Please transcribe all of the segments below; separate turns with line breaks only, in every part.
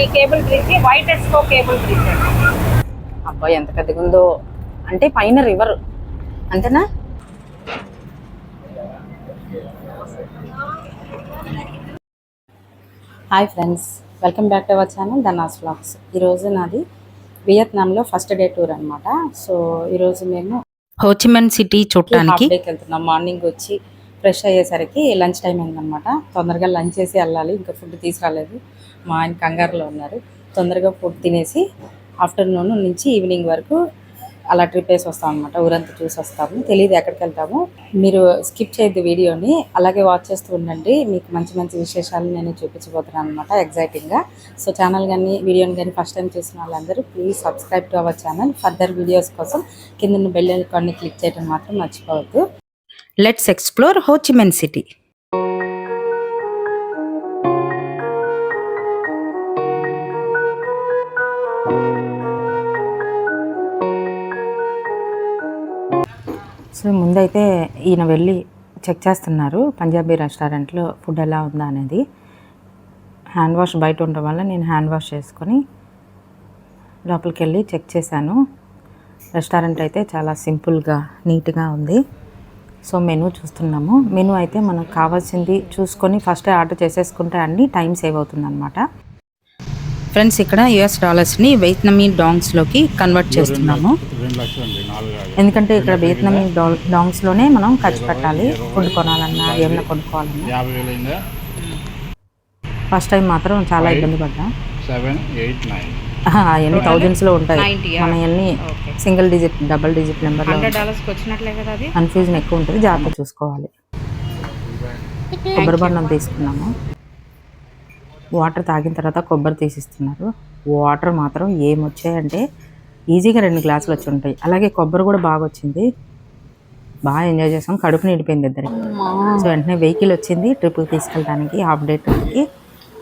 ఈ cable bridge white ఎస్కో cable bridge
అబ్బాయి ఎంత పెద్దగా ఉందో. అంటే పైన రివర్ అంతేనా? Hi friends welcome back to our channel Dhanas vlogs ఈరోజు నాది వియత్నాంలో ఫస్ట్ డే టూర్ అనమాట సో ఈరోజు మేము హోచిమెన్ సిటీ చూడటానికి వెళ్తున్నాం. మార్నింగ్ వచ్చి ఫ్రెష్ అయ్యేసరికి లంచ్ టైం అయిందనమాట తొందరగా లంచ్ చేసి వెళ్ళాలి ఇంకా ఫుడ్ తీసుకురాలేదు. మా ఆయన కంగారులో ఉన్నారు. తొందరగా ఫుడ్ తినేసి ఆఫ్టర్నూన్ నుంచి ఈవినింగ్ వరకు అలా ట్రిప్ వేసి వస్తాం అనమాట ఊరంతా చూసి వస్తాము. తెలియదు ఎక్కడికి వెళ్తాము. మీరు స్కిప్ చేయొద్దు వీడియోని. అలాగే వాచ్ చేస్తూ ఉండండి. మీకు మంచి మంచి విశేషాలు నేను చూపించబోతున్నాను అనమాట ఎగ్జైటింగ్గా. సో ఛానల్ కానీ వీడియోని కానీ ఫస్ట్ టైం చూసిన వాళ్ళందరూ please subscribe to our channel. Further videos కోసం కింద బెల్ ఐకాన్ని క్లిక్ చేయడం మాత్రం మర్చిపోవద్దు. Let's explore Ho Chi Minh city so ముందైతే ఈయన వెళ్ళి చెక్ చేస్తున్నారు. పంజాబీ రెస్టారెంట్లో ఫుడ్ ఎలా ఉందా అనేది. హ్యాండ్ వాష్ బయట ఉండడం వల్ల నేను హ్యాండ్ వాష్ చేసుకొని లోపలికి వెళ్ళి చెక్ చేశాను. రెస్టారెంట్ అయితే చాలా సింపుల్గా నీట్గా ఉంది. సో మెనూ చూస్తున్నాము. మెనూ అయితే మనకు కావాల్సింది చూసుకొని ఫస్ట్ ఆర్డర్ చేసేసుకుంటే అన్ని టైం సేవ్ అవుతుంది అనమాట ఫ్రెండ్స్ ఇక్కడ యుఎస్ డాలర్స్ని వియత్నమీ డాంగ్స్లోకి కన్వర్ట్ చేస్తున్నాము. ఎందుకంటే ఇక్కడ వియత్నమీ డా- డాంగ్స్లోనే మనం ఖర్చు పెట్టాలి. ఫుడ్ కొనాలన్నా ఏమైనా కొనుక్కోవాలన్నా. ఫస్ట్ టైం మాత్రం చాలా ఇబ్బంది పడ్డా.
సెవెన్ ఎయిట్ నైన్
అవన్నీ థౌజండ్స్లో ఉంటాయి.
90,
మన అన్ని
okay.
Single digit double digit
అది?
కన్ఫ్యూజన్ ఎక్కువ ఉంటుంది జాగ్రత్త చూసుకోవాలి. కొబ్బరి బండం తీసుకున్నాము. వాటర్ తాగిన తర్వాత కొబ్బరి తీసిస్తున్నారు. వాటర్ మాత్రం ఏమొచ్చాయంటే ఈజీగా రెండు గ్లాసులు వచ్చి ఉంటాయి. అలాగే కొబ్బరి కూడా బాగా వచ్చింది. బాగా ఎంజాయ్ చేసాం. కడుపు నిండిపోయింది ఇద్దరికి. సో వెంటనే వెహికల్ వచ్చింది. ట్రిప్కి తీసుకెళ్ళడానికి హాఫ్ డే ట్రిప్కి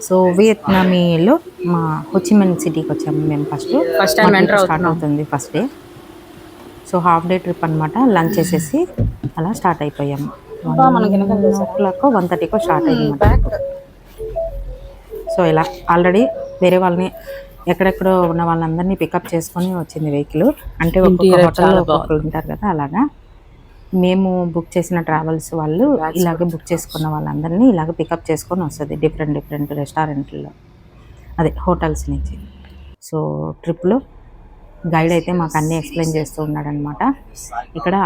సో వియత్నామీలో మా హొచిమెన్ సిటీకి వచ్చాము మేము first. First time enter start అవుతుంది first day. So half day trip అనమాట లంచ్ చేసేసి అలా స్టార్ట్ అయిపోయాము క్లాక్ వన్ థర్టీకో స్టార్ట్ అయింది. సో ఇలా ఆల్రెడీ వేరే వాళ్ళని ఎక్కడెక్కడో ఉన్న వాళ్ళందరినీ పికప్ చేసుకొని వచ్చింది వెహికల్. అంటే ఒక్కొక్క హోటల్లో ఒక్కొక్కరు ఉంటారు కదా అలాగా. మేము బుక్ చేసిన ట్రావెల్స్ వాళ్ళు ఇలాగే బుక్ చేసుకున్న వాళ్ళందరినీ ఇలాగ పికప్ చేసుకొని వస్తుంది డిఫరెంట్ డిఫరెంట్ రెస్టారెంట్లో అదే హోటల్స్ నుంచి. సో ట్రిప్లో గైడ్ అయితే మాకు అన్నీ ఎక్స్ప్లెయిన్ చేస్తూ ఉన్నాడనమాట ఇక్కడ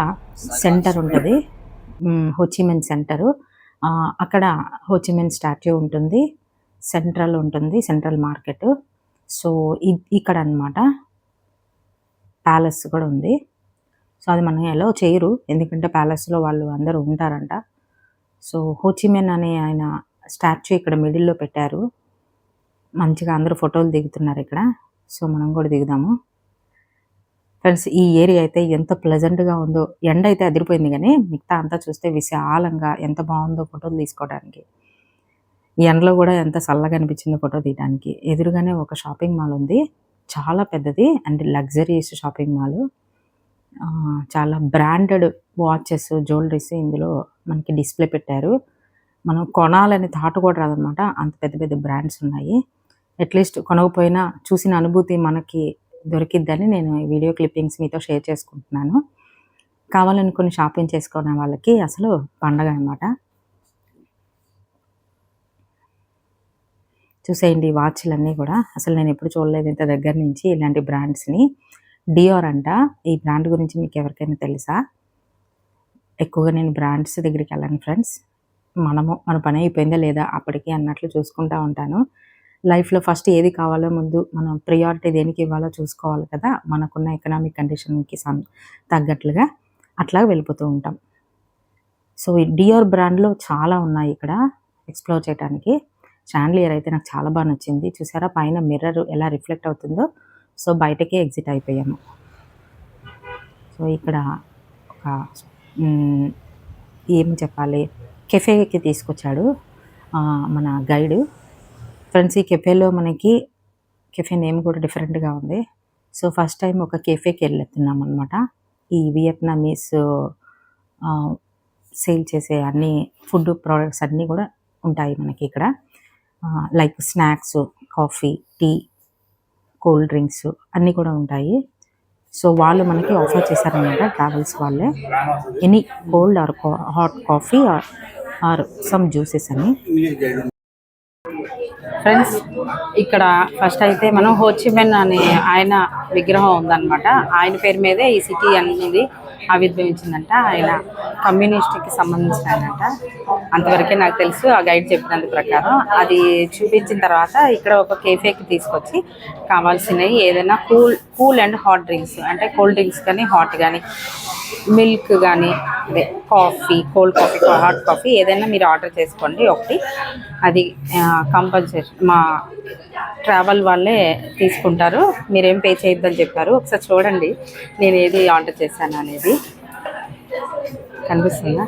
సెంటర్ ఉంటుంది. Ho Chi Minh centre. అక్కడ హోచిమెన్ స్టాచ్యూ ఉంటుంది. సెంట్రల్ ఉంటుంది సెంట్రల్ మార్కెట్. సో ఇక్కడ అనమాట ప్యాలెస్ కూడా ఉంది. సో అది మనం ఎలా చేయరు. ఎందుకంటే ప్యాలెస్లో వాళ్ళు అందరూ ఉంటారంట. సో హోచిమెన్ అనే ఆయన స్టాచ్యూ ఇక్కడ మిడిల్లో పెట్టారు. మంచిగా అందరూ ఫోటోలు దిగుతున్నారు ఇక్కడ. సో మనం కూడా దిగుదాము. ఫ్రెండ్స్ ఈ ఏరియా అయితే ఎంత ప్లెజెంట్గా ఉందో ఎండ అయితే అదిరిపోయింది కానీ మిగతా అంతా చూస్తే విశాలంగా ఎంత బాగుందో ఫోటోలు తీసుకోవడానికి. ఎండలో కూడా ఎంత చల్లగా అనిపించిందో ఫోటో తీయడానికి. ఎదురుగానే ఒక షాపింగ్ మాల్ ఉంది. చాలా పెద్దది అండ్ లగ్జరీస్ షాపింగ్ మాల్. చాలా బ్రాండెడ్ వాచెస్ జ్యువెలరీస్ ఇందులో మనకి డిస్ప్లే పెట్టారు. మనం కొనాలని థాట్ కూడా రాదనమాట. అంత పెద్ద పెద్ద బ్రాండ్స్ ఉన్నాయి. అట్లీస్ట్ కొనకపోయినా చూసిన అనుభూతి మనకి దొరికిద్దని నేను ఈ వీడియో క్లిప్పింగ్స్ మీతో షేర్ చేసుకుంటున్నాను. కావాలని కొన్ని షాపింగ్ చేసుకునే వాళ్ళకి అసలు పండగ అనమాట చూసేయండి వాచ్లన్నీ కూడా. అసలు నేను ఎప్పుడు చూడలేదు ఇంత దగ్గర నుంచి ఇలాంటి బ్రాండ్స్ని. డియోర్ అంట. ఈ బ్రాండ్ గురించి మీకు ఎవరికైనా తెలుసా? ఎక్కువగా నేను బ్రాండ్స్ దగ్గరికి వెళ్ళాను ఫ్రెండ్స్ మనము మన పని అయిపోయిందా లేదా అప్పటికి అన్నట్లు చూసుకుంటా ఉంటాను. లైఫ్లో ఫస్ట్ ఏది కావాలో ముందు మనం ప్రియారిటీ దేనికి ఇవ్వాలో చూసుకోవాలి కదా? మనకున్న ఎకనామిక్ కండిషన్కి సం తగ్గట్లుగా అట్లా వెళ్ళిపోతూ ఉంటాం. సో ఈ డియోర్ బ్రాండ్లో చాలా ఉన్నాయి ఇక్కడ ఎక్స్ప్లోర్ చేయడానికి షాండ్లియర్ అయితే నాకు చాలా బాగా నచ్చింది. చూసారా? పైన మిర్రర్ ఎలా రిఫ్లెక్ట్ అవుతుందో. సో బయటకే ఎగ్జిట్ అయిపోయాము. సో ఇక్కడ ఒక ఏం చెప్పాలి? కెఫేకి తీసుకొచ్చాడు మన గైడ్. ఫ్రెండ్స్ ఈ కెఫేలో మనకి కెఫే నేమ్ కూడా డిఫరెంట్గా ఉంది. సో ఫస్ట్ టైం ఒక కెఫేకి వెళ్ళెత్తున్నాం అనమాట ఈ వియత్నామీస్ సేల్ చేసే అన్ని ఫుడ్ ప్రోడక్ట్స్ అన్నీ కూడా
ఉంటాయి మనకి ఇక్కడ. Like snacks coffee tea cool drinks అన్నీ కూడా ఉంటాయి. సో వాళ్ళు మనకి ఆఫర్ చేశారనమాట ట్రావెల్స్ వాళ్ళే. Any cold or hot coffee or or some juices అని. ఫ్రెండ్స్ ఇక్కడ ఫస్ట్ అయితే మనం హోచిమెన్ అనే ఆయన విగ్రహం ఉందన్నమాట. ఆయన పేరు మీదే ఈ సిటీ అనేది ఆవిర్భవించిందంట. ఆయన కమ్యూనిస్ట్కి సంబంధించినదంట అంతవరకే నాకు తెలుసు ఆ గైడ్ చెప్పినందు ప్రకారం. అది చూపించిన తర్వాత ఇక్కడ ఒక కేఫేకి తీసుకొచ్చి కావాల్సినవి ఏదైనా cool cool and hot drinks అంటే కూల్ డ్రింక్స్ కానీ హాట్ కానీ మిల్క్ కానీ అదే coffee cold coffee hot coffee ఏదైనా మీరు ఆర్డర్ చేసుకోండి. ఒకటి అది కంపల్సరీ మా ట్రావెల్ వాళ్ళే తీసుకుంటారు. మీరేం పే చేయొద్దని చెప్పారు. ఒకసారి చూడండి నేను ఏది ఆర్డర్ చేశాను అనేది. కనిపిస్తుందా?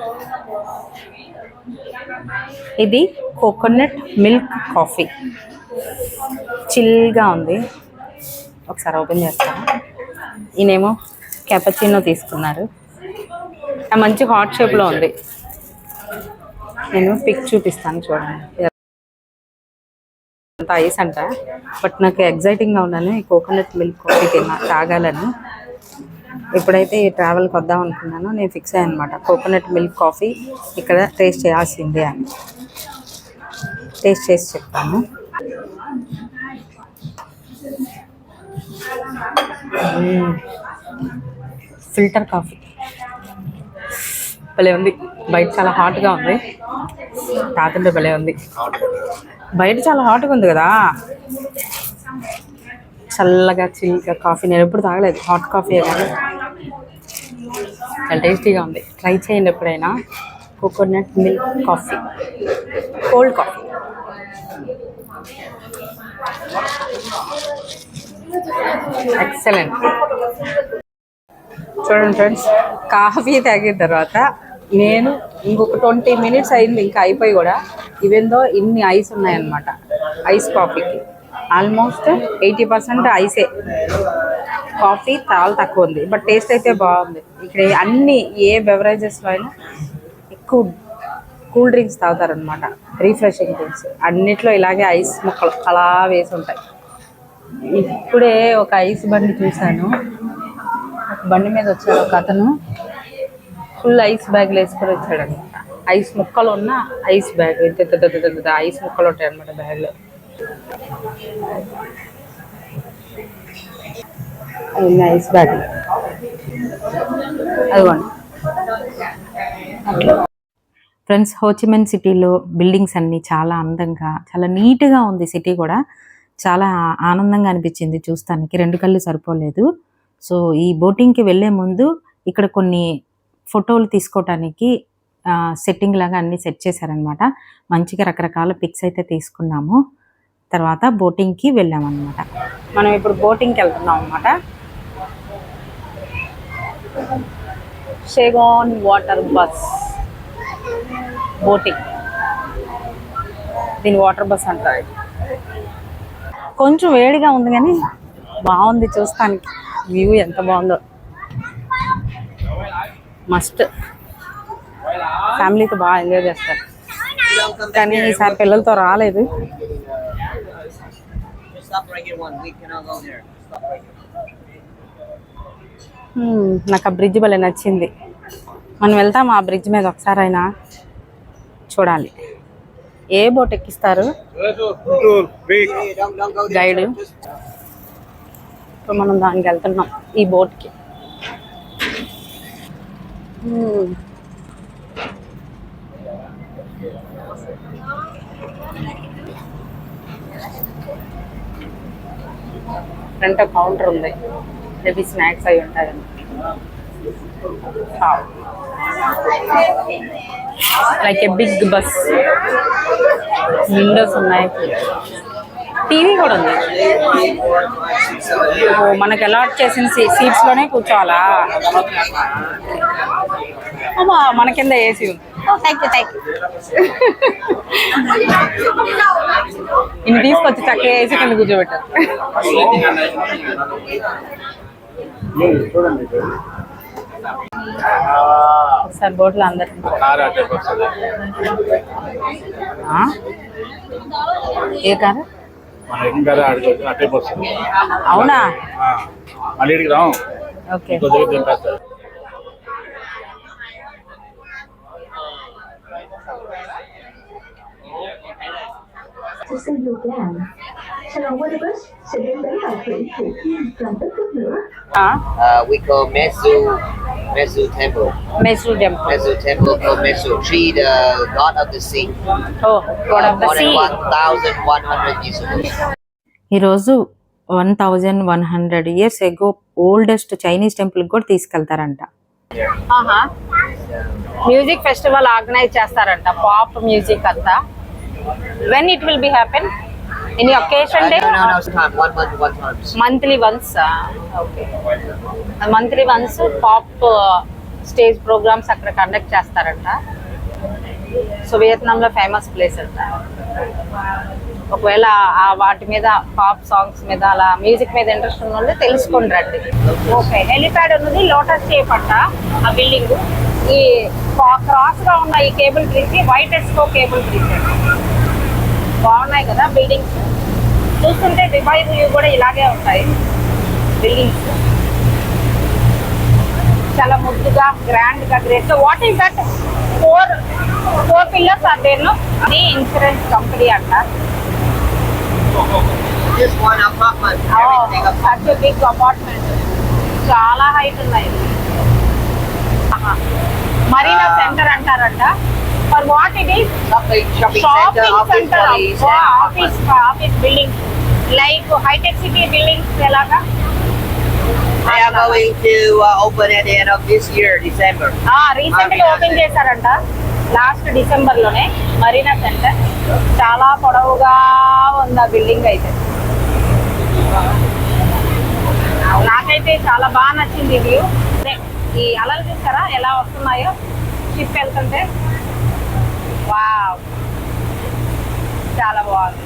ఇది కోకోనట్ మిల్క్ కాఫీ. చిల్గా ఉంది. ఒకసారి ఓపెన్ చేస్తాను. ఈయనేమో కెపచినో తీసుకున్నారు. మంచి హాట్ షేప్లో ఉంది. నేను పిక్ చూపిస్తాను చూడండి. అంత ఐస్ అంట. బట్ నాకు ఎగ్జైటింగ్గా ఉన్నాను ఈ కోకోనట్ మిల్క్ కాఫీ తిన్నా తాగాలని ఎప్పుడైతే ఈ ట్రావెల్కి వద్దాం అనుకున్నానో. నేను ఫిక్స్ అయ్యాను అనమాట కోకోనట్ మిల్క్ కాఫీ ఇక్కడ టేస్ట్ చేయాల్సిందే అని. టేస్ట్ చేసి చెప్తాను. ఫిల్టర్ కాఫీ భలే ఉంది. బయట చాలా హాట్గా ఉంది. తాతుంటే భలే ఉంది. బయట చాలా హాట్గా ఉంది కదా. చల్లగా చిల్గా కాఫీ నేను ఎప్పుడు తాగలేదు. హాట్ కాఫీ కానీ చాలా టేస్టీగా ఉంది. ట్రై చేయండి ఎప్పుడైనా. Coconut milk coffee cold coffee excellent చూడండి ఫ్రెండ్స్ కాఫీ తాగిన తర్వాత నేను ఇంకొక ట్వంటీ మినిట్స్ అయింది ఇంకా అయిపోయి కూడా. ఇవేందో ఇన్ని ఐస్ ఉన్నాయన్నమాట. ఐస్ కాఫీకి ఆల్మోస్ట్ ఎయిటీ పర్సెంట్ ఐసే. కాఫీ చాలా తక్కువ ఉంది. బట్ టేస్ట్ అయితే బాగుంది. ఇక్కడ అన్ని ఏ బెవరేజెస్లో అయినా ఎక్కువ కూల్ డ్రింక్స్ తాగుతారనమాట రీఫ్రెషింగ్ డ్రింక్స్. అన్నిట్లో ఇలాగే ఐస్ ముక్కలు అలా వేసి ఉంటాయి. ఇప్పుడే ఒక ఐస్ బండి చూశాను. బండి మీద వచ్చాడు ఒక అతను. ఫుల్ ఐస్ బ్యాగ్లు వేసుకొని వచ్చాడు అనమాట ఐస్ ముక్కలు ఉన్న ఐస్ బ్యాగ్. ఇంత ఐస్ ముక్కలు ఉంటాయి అనమాట బ్యాగ్లో. నైస్ బాడీ అదిగోండి ఫ్రెండ్స్ హోచిమెన్ సిటీలో బిల్డింగ్స్ అన్నీ చాలా అందంగా చాలా నీట్గా ఉంది సిటీ కూడా. చాలా ఆనందంగా అనిపించింది చూస్తానికి. రెండు కళ్ళు సరిపోలేదు. సో ఈ బోటింగ్కి వెళ్ళే ముందు ఇక్కడ కొన్ని ఫోటోలు తీసుకోవటానికి సెట్టింగ్ లాగా అన్ని సెట్ చేశారనమాట మంచిగా రకరకాల పిక్స్ అయితే తీసుకున్నాము. తర్వాత బోటింగ్కి వెళ్ళామన్నమాట. మనం ఇప్పుడు బోటింగ్కి వెళ్తున్నాం అనమాట షేగోన్ వాటర్ బస్ బోటింగ్. దీని వాటర్ బస్ అంటారు కొంచెం వేడిగా ఉంది కానీ బాగుంది చూస్తానికి. వ్యూ ఎంత బాగుందో. మస్ట్ ఫ్యామిలీతో బాగా ఎంజాయ్ చేస్తారు. కానీ ఈసారి పిల్లలతో రాలేదు.
One. Cannot go there.
Hmm, నాకు ఆ బ్రిడ్జ్ భలే నచ్చింది. మనం వెళ్తాం ఆ బ్రిడ్జ్ మీద ఒకసారి అయినా చూడాలి. A boat ఎక్కిస్తారు? గైడ్ ఇప్పుడు మనం దానికి వెళ్తున్నాం ఈ బోట్కి ఫ్రంట్ కౌంటర్ ఉంది. మేబీ స్నాక్స్ అవి ఉంటాయి like a big bus windows ఉన్నాయి. టీవీ కూడా ఉంది. ఓ, మనకి అలాట్ చేసిన సీట్స్లోనే కూర్చోవాలా? అమ్మా మన కింద ఏసీ ఉంది. థ్యాంక్ యూ థ్యాంక్ యూ ఇన్ని తీసుకొచ్చి చక్కగా ఏసీ కింద కూర్చోబెట్టారు. ఒకసారి బోట్లో అందరికి? ఏ కారు? అవునా?
ఆ. మళ్ళీ
okay.
Say you can. Shalom with us, sitting there like in front of the mirror.
Uh, we call Mesu, Mesu Temple.
Mysore temple
Mesu Temple called Mesu. She, the god of the sea.
Oh god of the
More
sea
than 1,100 years ago.
ఈరోజు one thousand one hundred years ago oldest Chinese temple కూడా తీసుకెళ్తారంట music festival organise చేస్తారంట pop music అంతా when it will be happen any
Uh,
occasion day
no, no, no, it's time. One month, one time.
Monthly once okay monthly once pop stage programmes అక్కడ conduct చేస్తారంట. So వియత్నాంలో famous place అంట. ఒకవేళ ఆ వాటి మీద pop songs మీద అలా మ్యూజిక్ మీద ఇంట్రెస్ట్ ఉన్న వాళ్ళు తెలుసుకొని రండి. ఓకే హెలిప్యాడ్ ఉన్నది లోటస్ షేప్ అంట ఆ బిల్డింగ్ ఈ క్రాస్గా ఉన్న ఈ కేబుల్ బ్రిడ్జ్ వైట్ ఎస్కో కేబుల్ బ్రిడ్జ్ బాగున్నాయి కదా బిల్డింగ్స్ చూస్తుంటే దుబాయ్ వ్యూ కూడా ఇలాగే ఉంటాయి. బిల్డింగ్స్ చాలా ముద్దుగా గ్రాండ్గా great so what is that four four pillars are there no అది ఇన్సూరెన్స్ కంపెనీ అంట. సచ్ బిగ్ అపార్ట్మెంట్ చాలా హైట్ ఉన్నాయి. మరీనా సెంటర్ అంటారంట. For what it is
Shopping, shopping center,
shopping
office, and
office
apartment.
Office building like hitech City buildings ఎలాగా?
They are going to uh, open at the end of this year, December.
రీసెంట్గా open చేశారంట. Last డిసెంబర్లోనే Marina centre చాలా పొడవుగా ఉంది ఆ building అయితే. నాకైతే చాలా బాగా నచ్చింది వ్యూ ఈ అలలు చూస్తారా? ఎలా వస్తున్నాయో? షిప్ వెళ్తుంటే. వావ్ చాలా బాగుంది.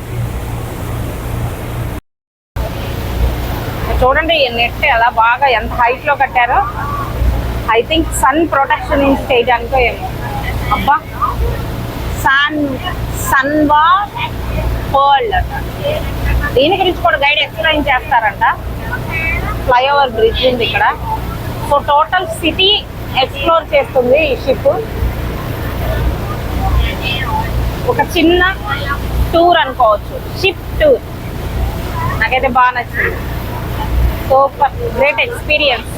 చూడండి ఈ నెట్ ఎలా బాగా ఎంత హైట్లో కట్టారో. ఐ థింక్ సన్ ప్రొటెక్షన్ చేయడానికో ఏమో. అబ్బా. సన్ సన్వా పర్ల్ వరల్డ్ దీని గురించి కూడా గైడ్ ఎక్స్ప్లెయిన్ చేస్తారంట. ఫ్లైఓవర్ బ్రిడ్జ్ ఉంది ఇక్కడ. సో టోటల్ సిటీ ఎక్స్ప్లోర్ చేస్తుంది ఈ షిప్ ఒక చిన్న టూర్ అనుకోవచ్చు. షిప్ టూర్ నాకైతే బాగా నచ్చింది. సూపర్ గ్రేట్ ఎక్స్పీరియన్స్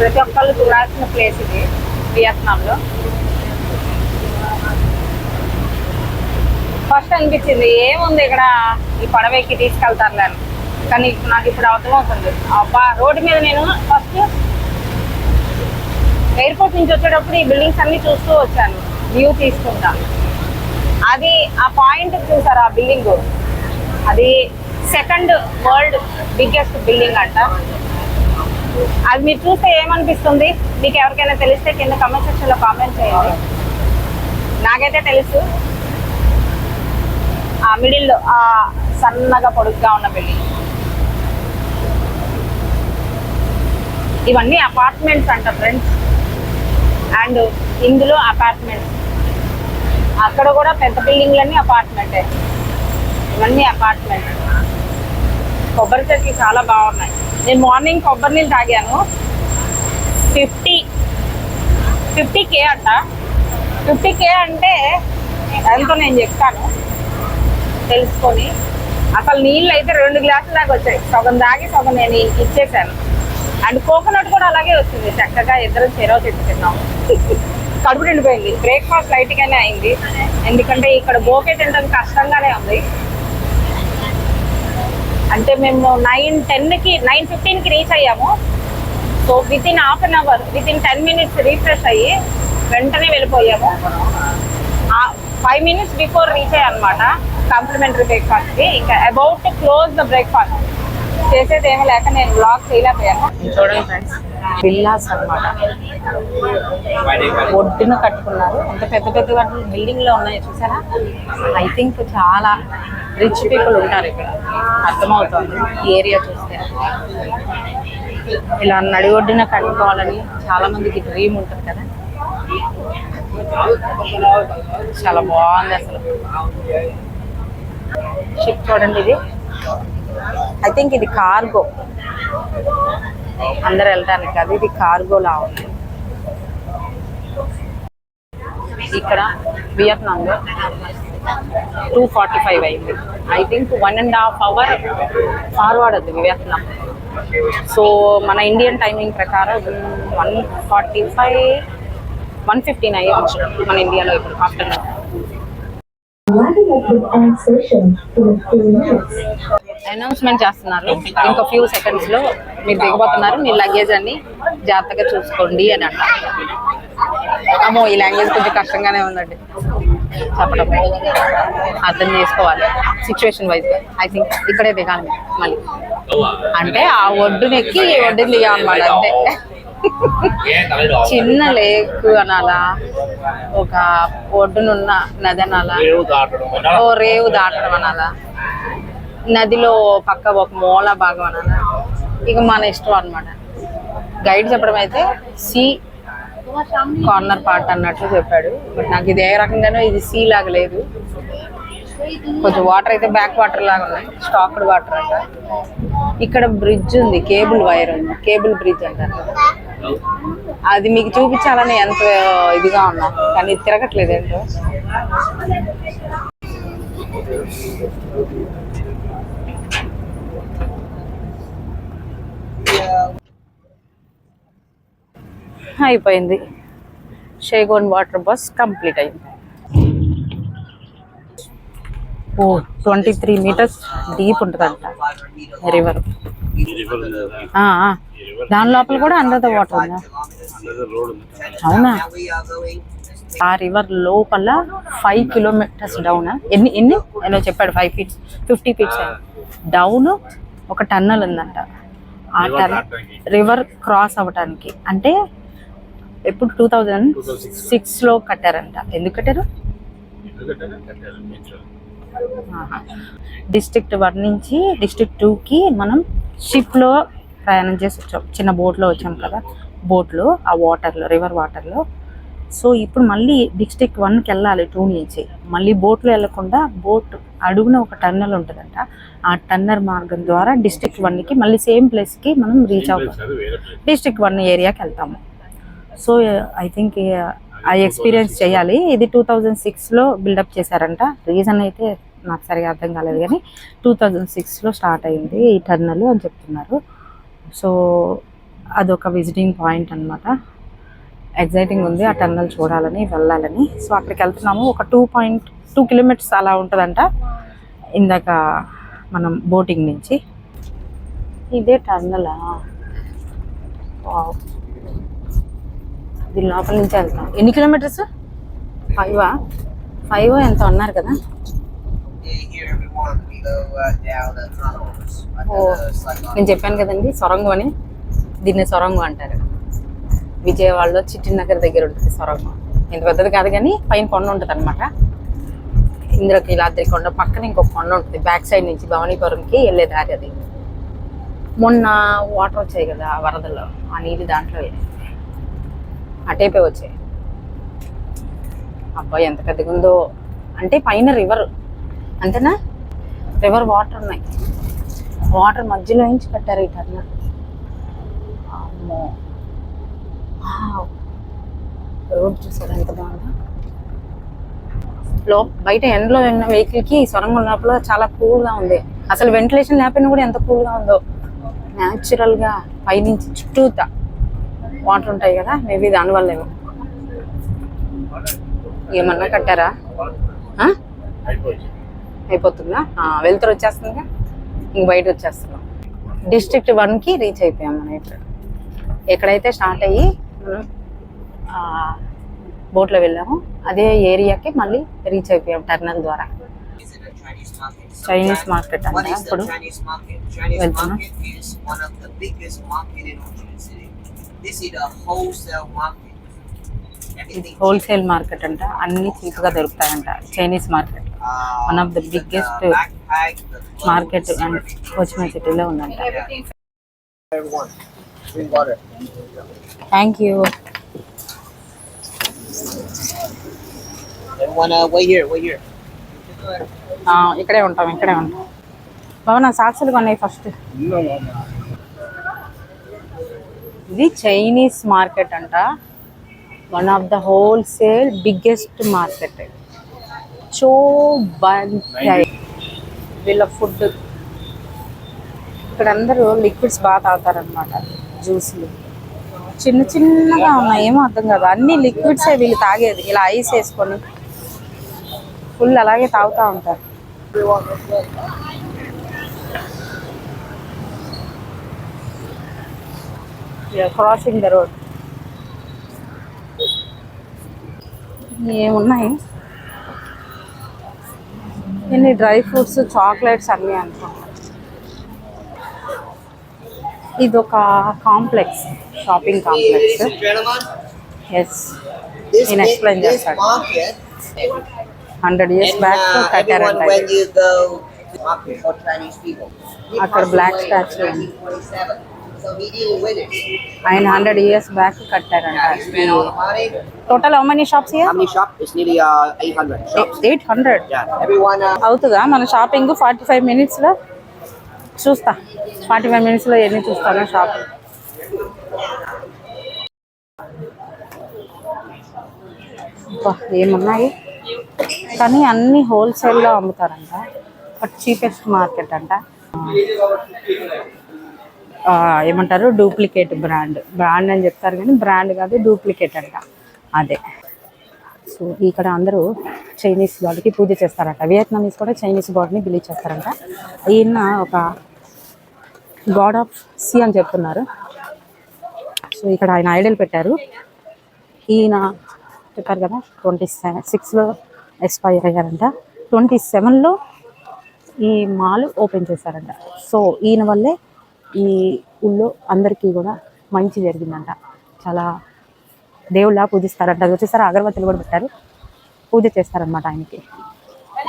ప్రతి ఒక్కళ్ళు చూడాల్సిన ప్లేస్ ఇది వియత్నాంలో. ఫస్ట్ అనిపించింది ఏముంది ఇక్కడ? ఈ పడవకి తీసుకెళ్తారు అని. కానీ ఇప్పుడు నాకు ఇప్పుడు అర్థమవుతుంది. అబ్బా రోడ్డు మీద నేను ఫస్ట్ ఎయిర్పోర్ట్ నుంచి వచ్చేటప్పుడు ఈ బిల్డింగ్స్ అన్ని చూస్తూ వచ్చాను. వ్యూ తీసుకుంటా. అది ఆ పాయింట్ చూసారు ఆ బిల్డింగ్ అది సెకండ్ వరల్డ్ బిగ్గెస్ట్ బిల్డింగ్ అంట. అది మీరు చూస్తే ఏమనిపిస్తుంది? మీకు ఎవరికైనా తెలిస్తే కింద కమెంట్ సెక్షన్లో కామెంట్ చేయండి. నాకైతే తెలుసు. ఆ మిడిల్ ఆ సన్నగా పొడుగ్గా ఉన్న బిల్డింగ్ ఇవన్నీ అపార్ట్మెంట్స్ అంట ఫ్రెండ్స్ అండ్ ఇందులో అపార్ట్మెంట్స్ అక్కడ కూడా పెద్ద బిల్డింగ్లన్నీ అపార్ట్మెంటే. ఇవన్నీ అపార్ట్మెంట్. కొబ్బరి చెట్లు చాలా బాగున్నాయి. నేను మార్నింగ్ కొబ్బరి నీళ్ళు తాగాను. ఫిఫ్టీ ఫిఫ్టీ కే అంట. ఫిఫ్టీ కే అంటే ఎంతో నేను చెప్తాను. తెలుసుకొని. అసలు నీళ్ళు అయితే రెండు గ్లాసులు దాకా వచ్చాయి. సగం తాగి సగం నేను ఇచ్చేసాను. అండ్ కోకోనట్ కూడా అలాగే వచ్చింది. చక్కగా ఇద్దరం చెరవ చెట్టు తిన్నాం కడుపు నిండిపోయింది. బ్రేక్ఫాస్ట్ లైట్గానే అయింది. ఎందుకంటే ఇక్కడ బోకే తినడం కష్టంగానే ఉంది. అంటే మేము నైన్ టెన్కి నైన్ ఫిఫ్టీన్కి రీచ్ అయ్యాము so within half an hour within ten minutes refresh అయ్యి వెంటనే వెళ్ళిపోయాము. ఫైవ్ మినిట్స్ బిఫోర్ రీచ్ అయ్యాయి అనమాట కాంప్లిమెంటరీ బ్రేక్ఫాస్ట్కి ఇంకా అబౌట్ క్లోజ్ ద బ్రేక్ఫాస్ట్ చేసేది ఏమీ లేక నేను బ్లాగ్ చేయలేకపోయాను. చూడండి ఫ్రెండ్స్ విల్లాస్ అనమాట ఒడ్డున కట్టుకున్నారు. అంత పెద్ద పెద్ద బిల్డింగ్లో ఉన్నాయి చూసారా? ఐ థింక్ చాలా రిచ్ పీపుల్ ఉంటారు ఇక్కడ. అర్థమవుతుంది ఈ ఏరియా చూస్తే. ఇలా నడి ఒడ్డున కట్టుకోవాలని చాలా మందికి డ్రీమ్ ఉంటుంది కదా. చాలా బాగుంది అసలు. షిప్ చూడండి ఇది. ఐ థింక్ ఇది కార్గో అందరు వెళ్ళడానికి కాదు ఇది కార్గోలా ఉంది. ఇక్కడ వియత్నాంలో టూ ఫార్టీ ఫైవ్ అయింది. I think one and half hour forward అది వియత్నాం. సో మన ఇండియన్ టైమింగ్ ప్రకారం one forty five one fifteen అయ్యవచ్చు మన ఇండియాలో ఇప్పుడు ఆఫ్టర్నూన్ అనౌన్స్మెంట్ చేస్తున్నారు. ఇంకో ఫ్యూ సెకండ్స్లో మీరు దిగబోతున్నారు మీ లగేజ్ అన్ని జాగ్రత్తగా చూసుకోండి అని అంట అమ్మో ఈ లాంగ్వేజ్ కొంచెం కష్టంగానే ఉందండి. చెప్పడం. అర్థం చేసుకోవాలి. సిచ్యువేషన్ వైజ్ ఐ థింక్ ఇక్కడే దిగాలి మళ్ళీ. అంటే ఆ ఒడ్డునెక్కి ఈ ఒడ్డుని దిగామన్నమాట అంతే. చిన్న లేక్ అనాలా ఒక ఒడ్డునున్న నది అనాలా? ఓ రేవు దాటడం అనాలా నదిలో పక్క ఒక మూల భాగం అనాలా. ఇక మన ఇష్టం అన్నమాట. గైడ్ చెప్పడం అయితే సి కార్నర్ పార్ట్ అన్నట్లు చెప్పాడు. బట్ నాకు ఇది ఏ రకంగానో ఇది సీ లాగా లేదు. కొంచెం వాటర్ అయితే బ్యాక్ వాటర్ లాగా ఉన్నాయి స్టాక్డ్ వాటర్ అంట. ఇక్కడ బ్రిడ్జ్ ఉంది. కేబుల్ వైర్ ఉంది. కేబుల్ బ్రిడ్జ్ అంటారు అది మీకు చూపించాలని ఎంత ఇదిగా ఉన్నా. కానీ తిరగట్లేదు ఏంటో. అయిపోయింది. షేగోన్ వాటర్ బస్ కంప్లీట్ అయింది. ఓ ట్వంటీ త్రీ మీటర్స్ డీప్ ఉంటుందంట రివర్ దాని లోపల కూడా అండర్ ద వాటర్ ఉందా? అవునా? ఆ రివర్ లోపల ఫైవ్ కిలోమీటర్స్ డౌన్ ఎన్ని ఎన్ని? ఏదో చెప్పాడు five feets fifty feets down ఒక టన్నల్ ఉందంట. ఆ
River
టన్
దాటడానికి.
రివర్ క్రాస్ అవ్వడానికి అంటే ఎప్పుడు టూ థౌజండ్ సిక్స్లో కట్టారంట. ఎందుకు కట్టారు? డిస్ట్రిక్ట్ వన్ నుంచి డిస్ట్రిక్ట్ టూకి మనం షిప్లో ప్రయాణం చేసి వచ్చాం. చిన్న బోట్లో వచ్చాం కదా బోట్లో ఆ వాటర్లో రివర్ వాటర్లో. సో ఇప్పుడు మళ్ళీ డిస్ట్రిక్ట్ వన్కి వెళ్ళాలి టూ నుంచి. మళ్ళీ బోట్లో వెళ్ళకుండా బోట్ అడుగున ఒక టన్నల్ ఉంటుందంట. ఆ టన్నర్ మార్గం ద్వారా డిస్ట్రిక్ట్ వన్కి మళ్ళీ సేమ్ ప్లేస్కి మనం రీచ్ అవుతాం. డిస్ట్రిక్ట్ వన్ ఏరియాకి వెళ్తాము. సో ఐ థింక్ ఆ ఎక్స్పీరియన్స్ చేయాలి. ఇది టూ థౌజండ్ సిక్స్లో బిల్డప్ చేశారంట. రీజన్ అయితే నాకు సరిగా అర్థం కాలేదు కానీ టూ థౌజండ్ సిక్స్లో స్టార్ట్ అయింది ఈ టర్నల్ అని చెప్తున్నారు. సో అదొక విజిటింగ్ పాయింట్ అనమాట ఎగ్జైటింగ్ ఉంది ఆ టర్నల్ చూడాలని వెళ్ళాలని. సో అక్కడికి వెళ్తున్నాము. ఒక టూ పాయింట్ టూ కిలోమీటర్స్ అలా ఉంటుందంట. ఇందాక మనం బోటింగ్ నుంచి. ఇదే టర్నలా? వావ్. దీని లోపల నుంచి వెళ్తాం. ఎన్ని కిలోమీటర్స్? ఫైవా? ఫైవ్ ఎంత అన్నారు కదా? నేను చెప్పాను కదండి సొరంగం అని. దీన్ని సొరంగం అంటారు. విజయవాడలో చిట్టినగర్ దగ్గర ఉంటుంది సొరంగం. ఇంత పెద్దది కాదు కానీ పైన కొండ ఉంటుంది అనమాట ఇంద్రకీలాద్రి కొండ పక్కన ఇంకొక కొండ ఉంటుంది. బ్యాక్ సైడ్ నుంచి భవానీపురంకి వెళ్ళే దారి అది. మొన్న వాటర్ వచ్చాయి కదా వరదలో ఆ నీళ్ళు దాంట్లో అటేపే వచ్చాయి. అబ్బాయి ఎంత పెద్దగా ఉందో అంటే పైన రివర్. అంతేనా? రివర్ వాటర్ ఉన్నాయి. వాటర్ మధ్యలో నుంచి కట్టారు ఈ టర్నర్ అమ్మో. రోడ్ చూసారు ఎంత బాగుందో. లో బయట ఎండలో ఉన్న వెహికల్కి సొరంగం లోపల చాలా కూల్గా ఉంది. అసలు వెంటిలేషన్ లేకపోయినా కూడా ఎంత కూల్గా ఉందో. న్యాచురల్గా పైనుంచి చుట్టూతా. వాటర్ ఉంటాయి కదా మేబీ దానివల్లేమో ఏమన్నా కట్టారా? అయిపోతుందా? ఆ, వెలుతురు వచ్చేస్తుందిగా. ఇంక బయట వచ్చేస్తున్నాం. డిస్ట్రిక్ట్ వన్కి రీచ్ అయిపోయాం మనం ఇప్పుడు. ఎక్కడైతే స్టార్ట్ అయ్యి మనం బోట్లో వెళ్ళాము అదే ఏరియాకి మళ్ళీ రీచ్ అయిపోయాం టర్నల్ ద్వారా.
Market What
అంట ఇప్పుడు వెళ్తున్నా.
This is a wholesale market
wholesale market అంట. అన్ని చీప్గా దొరుకుతాయంట. Chinese market
one of the biggest
market Ho Chi Minh సిటీలో ఉందంట. థ్యాంక్ యూ
ah,
ఇక్కడే ఉంటాం ఇక్కడే ఉంటాం. బాబు నా ఉన్నాయి ఫస్ట్ ఇది చైనీస్ మార్కెట్ అంట. One of the wholesale biggest market చో బంచాయ్ వీళ్ళ ఫుడ్ ఇక్కడ అందరూ లిక్విడ్స్ బాగా తాగుతారనమాట జ్యూస్లు చిన్న చిన్నగా ఉన్నాయి ఏమో అర్థం కాదు. అన్ని లిక్విడ్సే వీళ్ళు తాగేది. ఇలా ఐస్ వేసుకొని. ఫుల్ అలాగే తాగుతూ ఉంటారు. క్రాసింగ్ ద రోడ్ ఏమున్నాయి ఇన్ని డ్రై ఫ్రూట్స్ చాక్లెట్స్ అన్నీ అనుకుంటా ఇది ఒక complex shopping complex yes
this,
నేను ఎక్స్ప్లెయిన్
this
చేస్తాను
market,
hundred years back
uh, everyone,
కట్టారంట
when
ఇది.
you go to the market for Chinese people, he
అక్కడ
passed
black
away in
statue.
1927, so he didn't witness.
ఆయన hundred years back కట్టారంట. Total how many shops
How many shops? It's nearly 800 shops.
Eight hundred అవుతుందా మన shopping forty five మినిట్స్లో చూస్తా forty five మినిట్స్లో ఎన్ని చూస్తాను shopping అబ్బా, ఏమున్నాయి కానీ అన్ని హోల్సేల్లో అమ్ముతారంట బట్ చీపెస్ట్ మార్కెట్ అంట ఏమంటారు? Duplicate brand. బ్రాండ్ అని చెప్తారు కానీ బ్రాండ్ కాదు డూప్లికేట్ అంట. అదే. సో ఇక్కడ అందరూ చైనీస్ గాడ్కి పూజ చేస్తారంట. వియత్నామీస్ కూడా చైనీస్ గాడ్ని బిలీవ్ చేస్తారంట. ఈయన ఒక గాడ్ ఆఫ్ సి అని చెప్తున్నారు. సో ఇక్కడ ఆయన ఐడల్ పెట్టారు. ఈయన చెప్పారు కదా ట్వంటీ సిక్స్లో ఎక్స్పైర్ అయ్యారంట. ట్వంటీ సెవెన్లో ఈ మాల్ ఓపెన్ చేశారంట. సో ఈయన వల్లే ఈ ఊళ్ళో అందరికీ కూడా మంచి జరిగిందంట. చాలా దేవుళ్ళ పూజిస్తారంట. అది వచ్చేసరి అగరబత్తులు కూడా పెట్టారు. పూజ చేస్తారనమాట ఆయనకి.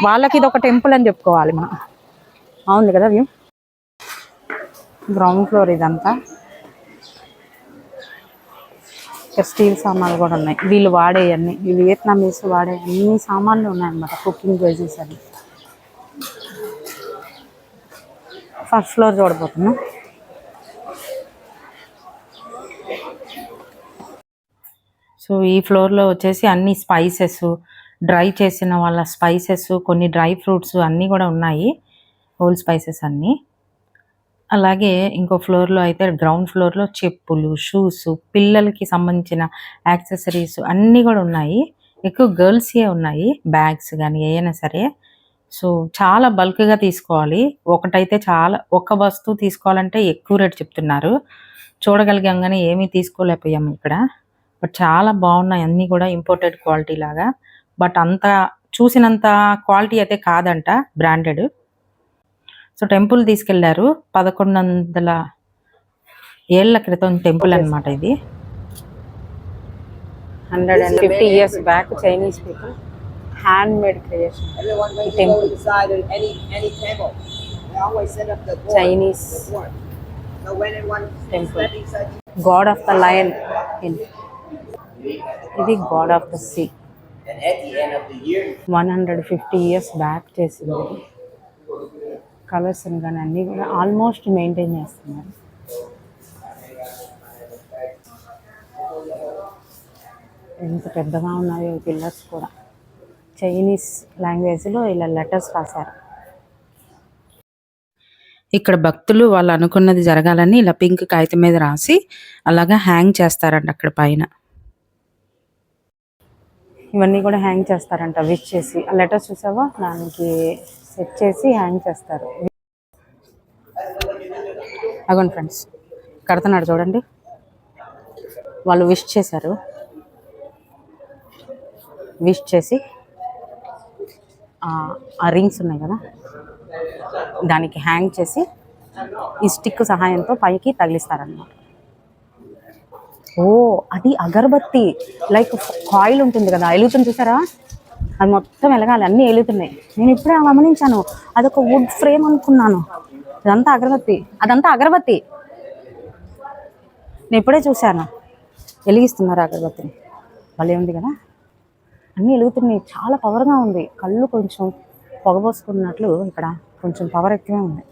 వాళ్ళకి ఇది ఒక టెంపుల్ అని చెప్పుకోవాలి మనం. అవును కదా వ్యూ గ్రౌండ్ ఫ్లోర్ ఇదంతా. ఇంకా స్టీల్ సామాన్లు కూడా ఉన్నాయి. వీళ్ళు వాడే అన్ని వియత్నామీస్ వాడే అన్ని సామాన్లు ఉన్నాయన్నమాట. కుకింగ్ వేజెస్ అన్ని ఫస్ట్ ఫ్లోర్ చూడబోతున్నాం. సో ఈ ఫ్లోర్లో వచ్చేసి అన్ని స్పైసెస్ డ్రై చేసిన వాళ్ళ స్పైసెస్ కొన్ని డ్రై ఫ్రూట్స్ అన్నీ కూడా ఉన్నాయి హోల్ స్పైసెస్ అన్నీ. అలాగే ఇంకో ఫ్లోర్లో అయితే గ్రౌండ్ ఫ్లోర్లో చెప్పులు షూస్ పిల్లలకి సంబంధించిన యాక్సెసరీస్ అన్నీ కూడా ఉన్నాయి. ఎక్కువ గర్ల్స్యే ఉన్నాయి బ్యాగ్స్ కానీ ఏమైనా సరే. సో చాలా బల్క్గా తీసుకోవాలి. ఒకటైతే చాలా ఒక వస్తువు తీసుకోవాలంటే ఎక్కువ రేట్ చెప్తున్నారు. చూడగలిగాం కానీ ఏమీ తీసుకోలేకపోయాము ఇక్కడ. బట్ చాలా బాగున్నాయి. అన్నీ కూడా ఇంపోర్టెడ్ క్వాలిటీ లాగా. బట్ అంత చూసినంత క్వాలిటీ అయితే కాదంట బ్రాండెడ్ సో టెంపుల్ తీసుకెళ్ళారు. పదకొండు వందల ఏళ్ళ క్రితం టెంపుల్ అన్నమాట ఇది. Hundred and fifty years back Chinese people hand made creation
step inside,
god of the lion in ఇది god of the sea one hundred fifty years back చేసింది. కలర్స్ కానీ అన్నీ కూడా ఆల్మోస్ట్ మెయింటైన్ చేస్తున్నారు. ఎంత పెద్దగా ఉన్నాయో పిల్లర్స్ కూడా. చైనీస్ లాంగ్వేజ్లో ఇలా లెటర్స్ రాశారు. ఇక్కడ భక్తులు వాళ్ళు అనుకున్నది జరగాలని ఇలా పింక్ కాగితం మీద రాసి అలాగా హ్యాంగ్ చేస్తారంట అక్కడ పైన. ఇవన్నీ కూడా హ్యాంగ్ చేస్తారంట. విష్ చేసి. ఆ లెటర్స్ చూసావా? దానికి సెట్ చేసి హ్యాంగ్ చేస్తారు. అగోండి ఫ్రెండ్స్ కడుతున్నాడు చూడండి. వాళ్ళు విష్ చేశారు. విష్ చేసి ఆ- రింగ్స్ ఉన్నాయి కదా? దానికి హ్యాంగ్ చేసి ఈ స్టిక్ సహాయంతో పైకి తగిలిస్తారనమాట ఓ అది అగరబత్తి. లైక్ కాయిల్ ఉంటుంది కదా ఎలుగుతుంది చూసారా? అది మొత్తం వెలగాలి అన్నీ ఎలుగుతున్నాయి. నేను ఇప్పుడే గమనించాను అదొక వుడ్ ఫ్రేమ్ అనుకున్నాను. అదంతా అగరబత్తి అదంతా అగరబత్తి.
నేను ఇప్పుడే చూశాను వెలిగిస్తున్నారు అగరబత్తిని భలే ఉంది కదా? అన్నీ వెలుగుతున్నాయి చాలా పవర్గా ఉంది. కళ్ళు కొంచెం పొగబోసుకున్నట్లు ఇక్కడ కొంచెం పవర్ ఎక్కువే ఉంది.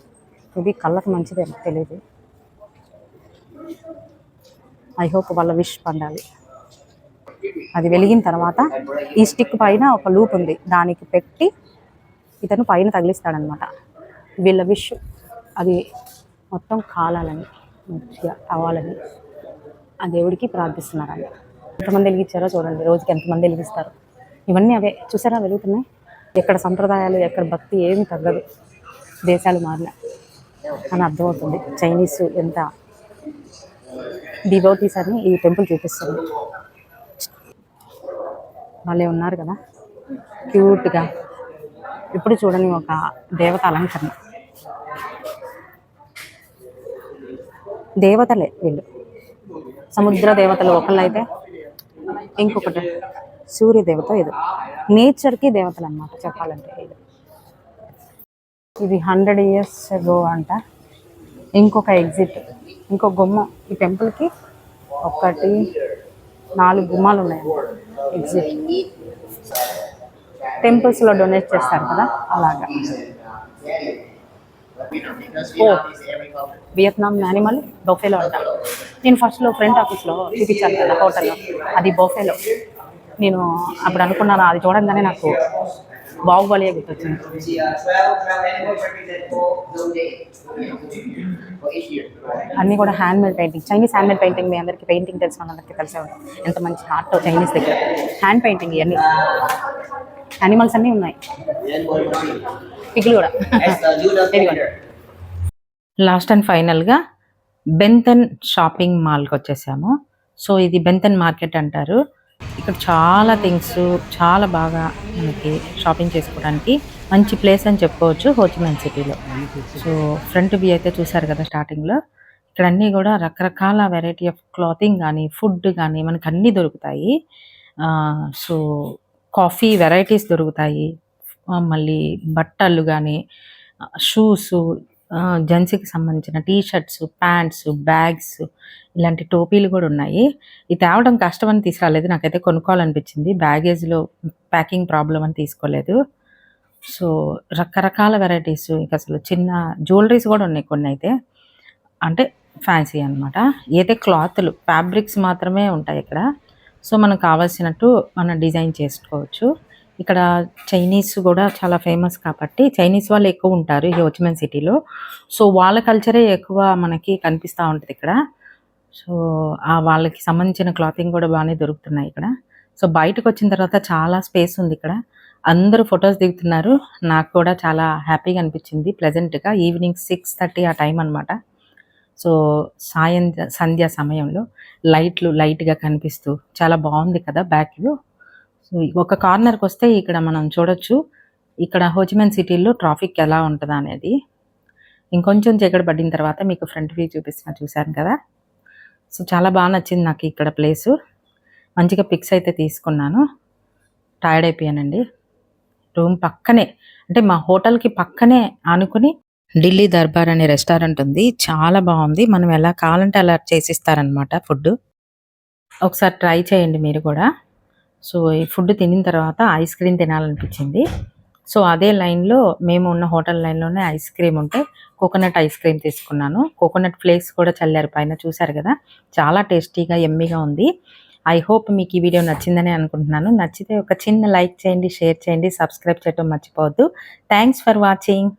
ఇది కళ్ళకు మంచిదే తెలియదు ఐ హోప్ వాళ్ళ విష్ పండాలి అది వెలిగిన తర్వాత ఈ స్టిక్ పైన ఒక లూప్ ఉంది. దానికి పెట్టి ఇతను పైన తగిలిస్తాడనమాట. వీళ్ళ విష్ అది మొత్తం కాలాలని మంచిగా అవ్వాలని ఆ దేవుడికి ప్రార్థిస్తున్నారండి ఎంతమంది వెలిగించారో చూడండి. రోజుకి ఎంతమంది వెలిగిస్తారు? ఇవన్నీ అవే. చూసారా వెలుగుతున్నాయి? ఎక్కడ సంప్రదాయాలు ఎక్కడ భక్తి ఏమి తగ్గదు. దేశాలు మారిన అని అర్థమవుతుంది. చైనీస్ ఎంత డివోటీస్ అని ఈ టెంపుల్ చూపిస్తుంది. వాళ్ళే ఉన్నారు కదా. క్యూట్గా ఇప్పుడు చూడని ఒక దేవత అలంకరణ. దేవతలే వీళ్ళు. సముద్ర దేవతలు ఒకళ్ళైతే ఇంకొకటి. సూర్య దేవత ఇది. నేచర్కి దేవతలు అన్నమాట చెప్పాలంటే. ఇది ఇది హండ్రెడ్ ఇయర్స్ గో అంట. ఇంకొక ఎగ్జిట్ ఇంకొక గుమ్మ. ఈ టెంపుల్కి ఒకటి నాలుగు గుమ్మాలు ఉన్నాయి. ఎగ్జిట్ టెంపుల్స్లో డొనేట్ చేస్తారు కదా అలాగా. ఓ వియత్నాం యానిమల్ బొఫేలో అంట నేను ఫస్ట్లో ఫ్రంట్ ఆఫీస్లో చూపించాను కదా హోటల్లో అది బొఫేలో నేను అప్పుడు అనుకున్నాను అది చూడంగానే నాకు బాహుబలి గుర్తొచ్చింది? అన్నీ కూడా hand made painting Chinese hand made painting మీ అందరికి పెయింటింగ్ తెలిసిన వాళ్ళందరికీ తెలిసే ఎంత మంచి ఆర్ట్ చైనీస్ దగ్గర. హ్యాండ్ పెయింటింగ్ ఇవన్నీ. యానిమల్స్ అన్నీ ఉన్నాయి.
Animal
పిగులు కూడా. లాస్ట్ అండ్ ఫైనల్గా బెంతన్ షాపింగ్ మాల్కి వచ్చేసాము. సో ఇది బెంతన్ మార్కెట్ అంటారు. ఇక్కడ చాలా థింగ్స్ చాలా బాగా మనకి షాపింగ్ చేసుకోవడానికి మంచి ప్లేస్ అని చెప్పుకోవచ్చు హోచిమెన్ సిటీలో. సో ఫ్రంట్ వ్యూ అయితే చూసారు కదా స్టార్టింగ్లో. ఇక్కడ అన్నీ కూడా రకరకాల వెరైటీ ఆఫ్ క్లాతింగ్ కానీ ఫుడ్ కానీ మనకు అన్నీ దొరుకుతాయి. సో కాఫీ వెరైటీస్ దొరుకుతాయి. మళ్ళీ బట్టలు కానీ షూస్ జెంట్స్కి సంబంధించిన టీ షర్ట్స్ ప్యాంట్స్ బ్యాగ్స్ ఇలాంటి టోపీలు కూడా ఉన్నాయి. ఇది తేవడం కష్టం అని తీసుకురాలేదు. నాకైతే కొనుక్కోవాలనిపించింది. బ్యాగేజ్లో ప్యాకింగ్ ప్రాబ్లం అని తీసుకోలేదు. సో రకరకాల వెరైటీస్ ఇంకా అసలు చిన్న జ్యువెలరీస్ కూడా ఉన్నాయి కొన్ని అయితే. అంటే ఫ్యాన్సీ అనమాట అయితే క్లాత్లు ఫ్యాబ్రిక్స్ మాత్రమే ఉంటాయి ఇక్కడ. సో మనకు కావాల్సినట్టు మనం డిజైన్ చేసుకోవచ్చు. ఇక్కడ చైనీస్ కూడా చాలా ఫేమస్ కాబట్టి చైనీస్ వాళ్ళు ఎక్కువ ఉంటారు ఈ సిటీలో సో వాళ్ళ కల్చరే ఎక్కువ మనకి కనిపిస్తూ ఉంటుంది ఇక్కడ. సో ఆ వాళ్ళకి సంబంధించిన క్లాతింగ్ కూడా బాగానే దొరుకుతున్నాయి ఇక్కడ. సో బయటకు వచ్చిన తర్వాత చాలా స్పేస్ ఉంది ఇక్కడ. అందరూ ఫొటోస్ దిగుతున్నారు. నాకు కూడా చాలా హ్యాపీగా అనిపించింది. ప్లెజెంట్గా ఈవినింగ్ సిక్స్ థర్టీ ఆ టైం అనమాట సో సాయం సంధ్యా సమయంలో లైట్లు లైట్గా కనిపిస్తూ చాలా బాగుంది కదా బ్యాక్ వ్యూ సో ఒక కార్నర్కి వస్తే ఇక్కడ మనం చూడొచ్చు ఇక్కడ హోచిమన్ సిటీలో ట్రాఫిక్ ఎలా ఉంటుందా అనేది. ఇంకొంచెం చీకటి పడిన తర్వాత మీకు ఫ్రంట్ వ్యూ చూపిస్తున్నా చూశాను కదా. సో చాలా బాగా నచ్చింది నాకు ఇక్కడ ప్లేసు మంచిగా పిక్స్ అయితే తీసుకున్నాను. టైర్డ్ అయిపోయానండి. రూమ్ పక్కనే అంటే మా హోటల్కి పక్కనే ఆనుకుని ఢిల్లీ దర్బార్ అనే రెస్టారెంట్ ఉంది. చాలా బాగుంది. మనం ఎలా కావాలంటే అలా చేసిస్తారనమాట ఫుడ్ ఒకసారి ట్రై చేయండి మీరు కూడా. సో ఈ ఫుడ్ తినిన తర్వాత ఐస్ క్రీమ్ తినాలనిపించింది. సో అదే లైన్లో మేము ఉన్న హోటల్ లైన్లోనే ఐస్ క్రీమ్ ఉంటే కోకోనట్ ఐస్ క్రీమ్ తీసుకున్నాను. కోకోనట్ ఫ్లేక్స్ కూడా చల్లారు పైన చూసారు కదా. చాలా టేస్టీగా ఎమ్మీగా ఉంది. ఐ హోప్ మీకు ఈ వీడియో నచ్చిందని అనుకుంటున్నాను. నచ్చితే ఒక చిన్న లైక్ చేయండి షేర్ చేయండి సబ్స్క్రైబ్ చేయడం మర్చిపోవద్దు. Thanks for watching.